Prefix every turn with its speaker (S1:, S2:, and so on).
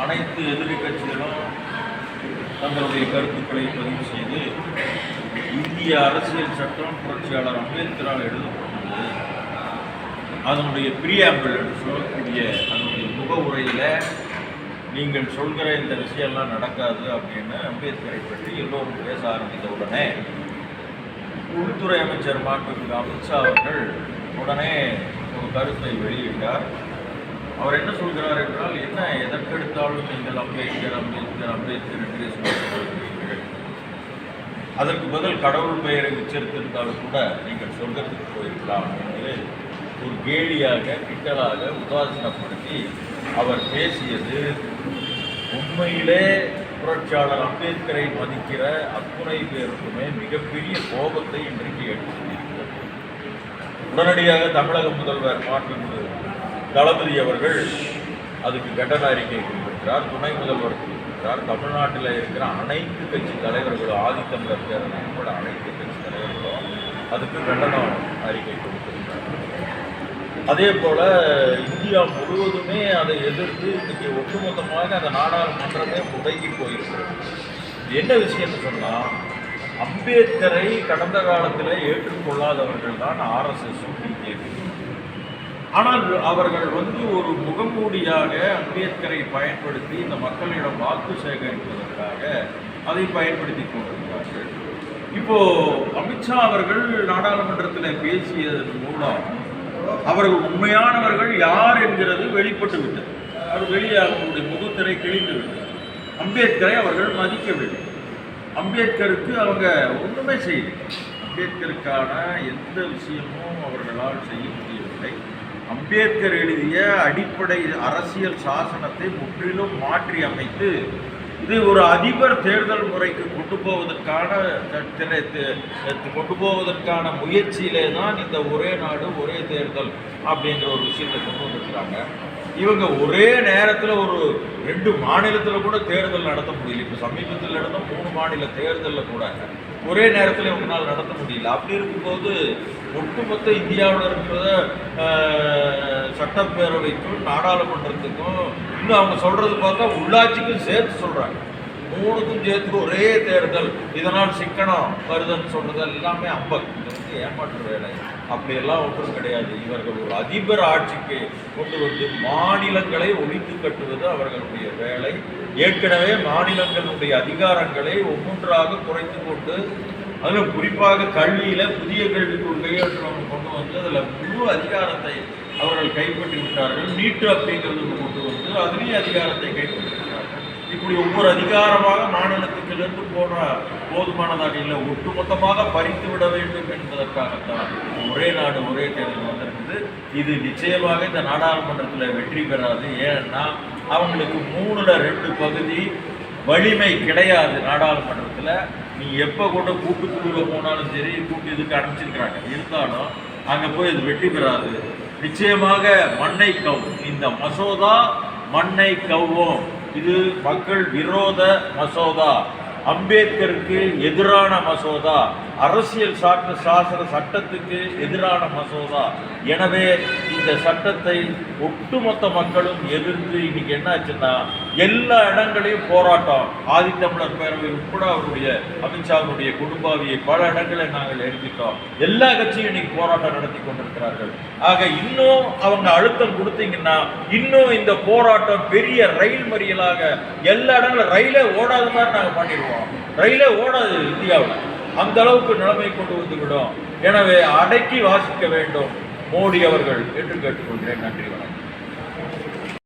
S1: அனைத்து எதிர்கட்சிகளும் தங்களுடைய கருத்துக்களை பதிவு செய்து இந்திய அரசியல் சட்டம் புரட்சியாளர் அம்பேத்கரால் எழுதப்பட்டது. அதனுடைய பிரியாம்பிள் என்று சொல்லக்கூடிய அதனுடைய முகவுரையில் நீங்கள் சொல்கிற இந்த விஷயம்லாம் நடக்காது அப்படின்னு அம்பேத்கரை பற்றி எல்லோரும் பேச ஆரம்பித்த உடனே உள்துறை அமைச்சர் மாண்புமிகு அமித்ஷா அவர்கள் உடனே ஒரு கருத்தை வெளியிட்டார். அவர் என்ன சொல்கிறார் என்றால் என்ன எதற்கெடுத்தாலும் நீங்கள் அம்பேத்கர் அம்பேத்கர் அம்பேத்கர் என்றே சொல்கிறீர்கள் அதற்கு பதில் கடவுள் பெயரை உச்சரித்திருந்தாலும் கூட நீங்கள் சொர்க்கத்துக்கு போயிருக்கலாம் என்று ஒரு கேலியாக கிட்டலாக உதாசீனப்படுத்தி அவர் பேசியது உண்மையிலே புரட்சியாளர் அம்பேத்கரை மதிக்கிற அத்துணை பேருக்குமே மிகப்பெரிய கோபத்தை இன்றைக்கு ஏற்படுத்தியிருக்கிறது. உடனடியாக தமிழக முதல்வர் மாண்புமிகு தளபதி அவர்கள் அதுக்கு கட்டண அறிக்கை கொடுத்திருக்கிறார். துணை முதல்வர் கொடுத்திருக்கிறார். தமிழ்நாட்டில் இருக்கிற அனைத்து கட்சி தலைவர்களும் ஆதித்தமிழர் பேரணி உட்பட அனைத்து கட்சி தலைவர்களும் அதுக்கு கண்டனம் அறிக்கை கொடுத்திருக்கிறார் அதே போல் இந்தியா முழுவதுமே அதை எதிர்த்து இன்றைக்கி ஒட்டுமொத்தமாக அந்த நாடாளுமன்றமே முடங்கி போயிருக்கிறது. என்ன விஷயம்னு சொன்னால் அம்பேத்கரை கடந்த காலத்தில் ஏற்றுக்கொள்ளாதவர்கள் தான் ஆர்எஸ்எஸும் பிஜேபி ஆனால் அவர்கள் வந்து ஒரு முகமூடியாக அம்பேத்கரை பயன்படுத்தி இந்த மக்களிடம் வாக்கு சேகரிப்பதற்காக அதை பயன்படுத்தி கொண்டிருக்கிறார்கள் இப்போ அமித்ஷா அவர்கள் நாடாளுமன்றத்தில் பேசியதன் மூலம் அவர்கள் உண்மையானவர்கள் யார் என்கிறது வெளிப்பட்டு விட்டது. அவர் வெளியே அவர்களுடைய முகத்திரை கிழிந்து விட்டது. அம்பேத்கரை அவர்கள் மதிக்கவில்லை. அம்பேத்கருக்கு அவங்க ஒன்றுமே செய்யலை. அம்பேத்கருக்கான எந்த விஷயமும் அவர்களால் செய்ய முடியவில்லை. அம்பேத்கர் எழுதிய அடிப்படை அரசியல் சாசனத்தை முற்றிலும் மாற்றி அமைத்து இது ஒரு அதிபர் தேர்தல் முறைக்கு கொண்டு போவதற்கான த- கொண்டு போவதற்கான முயற்சியிலே தான் இந்த ஒரே நாடு ஒரே தேர்தல் அப்படிங்கிற ஒரு விஷயத்தை கொண்டு வந்திருக்கிறாங்க. இவங்க ஒரே நேரத்தில் ரெண்டு மாநிலத்தில் கூட தேர்தல் நடத்த முடியல. இப்போ சமீபத்தில் நடந்த மூணு மாநில தேர்தலில் கூட ஒரே நேரத்தில் உங்களால் நடத்த முடியல. அப்படி இருக்கும்போது ஒட்டுமொத்த இந்தியாவில் இருக்கிற சட்டப்பேரவைக்கும் நாடாளுமன்றத்துக்கும் இன்னும் அவங்க சொல்கிறது பார்த்தா உள்ளாட்சிக்கும் சேர்த்து சொல்கிறாங்க மூணுக்கும் சேர்த்து ஒரே தேர்தல். இதனால் சிக்கனம் வருதுன்னு சொல்றது எல்லாமே அம்பக் இது வந்து ஏமாற்று வேலை. அப்படியெல்லாம் ஒன்றும் கிடையாது. இவர்கள் ஒரு அதிபர் ஆட்சிக்கு கொண்டு வந்து மாநிலங்களை ஒழித்து கட்டுவது அவர்களுடைய வேலை. ஏற்கனவே மாநிலங்களுடைய அதிகாரங்களை ஒவ்வொன்றாக குறைத்து கொண்டு அதில் குறிப்பாக கல்வியில் புதிய கல்விக் கொள்கையை கொண்டு வந்து அதில் முழு அதிகாரத்தை அவர்கள் கைப்பற்றி விட்டார்கள் நீட்டு அப்படிங்கிறது கொண்டு வந்து அதுலேயும் அதிகாரத்தை கைப்பற்றி இப்படி ஒவ்வொரு அதிகாரமாக மாநிலத்துக்கிலிருந்து போன போதுமானதாக இல்லை ஒட்டுமொத்தமாக பறித்து விட வேண்டும் என்பதற்காகத்தான் ஒரே நாடு ஒரே தேர்தல் வந்திருக்குது. இது நிச்சயமாக இந்த நாடாளுமன்றத்தில் வெற்றி பெறாது. ஏன்னா அவங்களுக்கு மூணுல ரெண்டு பகுதி வலிமை கிடையாது நாடாளுமன்றத்தில். நீ எப்போ கூட கூட்டுக்குழுவில் போனாலும் சரி கூட்டு இதுக்கு அனுப்பிச்சிருக்கிறாங்க. இருந்தாலும் அங்கே போய் இது வெற்றி பெறாது. நிச்சயமாக மண்ணை கவும் இந்த மசோதா மண்ணை கவ்வோம். இது மக்கள் விரோத மசோதா. அம்பேத்கருக்கு எதிரான மசோதா. அரசியல் சாட்ட சாசன சட்டத்துக்கு எதிரான மசோதா. எனவே இந்த சட்டத்தை ஒட்டுமொத்த மக்களும் எதிர்த்து இன்னைக்கு என்னாச்சுன்னா எல்லா இடங்களையும் போராட்டம். ஆதித்தமிழர் பேரவை உட்பட அவருடைய அமித்ஷாவுடைய குடும்பாவியை பல இடங்களை நாங்கள் எழுதிட்டோம் எல்லா கட்சியும் இன்னைக்கு போராட்டம் நடத்தி கொண்டிருக்கிறார்கள். ஆக இன்னும் அவங்க அழுத்தம் கொடுத்தீங்கன்னா இன்னும் இந்த போராட்டம் பெரிய ரயில் மறியலாக எல்லா இடங்களும் ரயிலே ஓடாத மாதிரி நாங்கள் பண்ணிடுவோம். ரயிலே ஓடாது இந்தியாவில். அந்த அளவுக்கு நிலைமை கொண்டு வந்துவிடும் எனவே அடக்கி வாசிக்க வேண்டும். மோடி அவர்கள் என்று கேட்டுக்கொள்கிறேன் நன்றி வணக்கம்.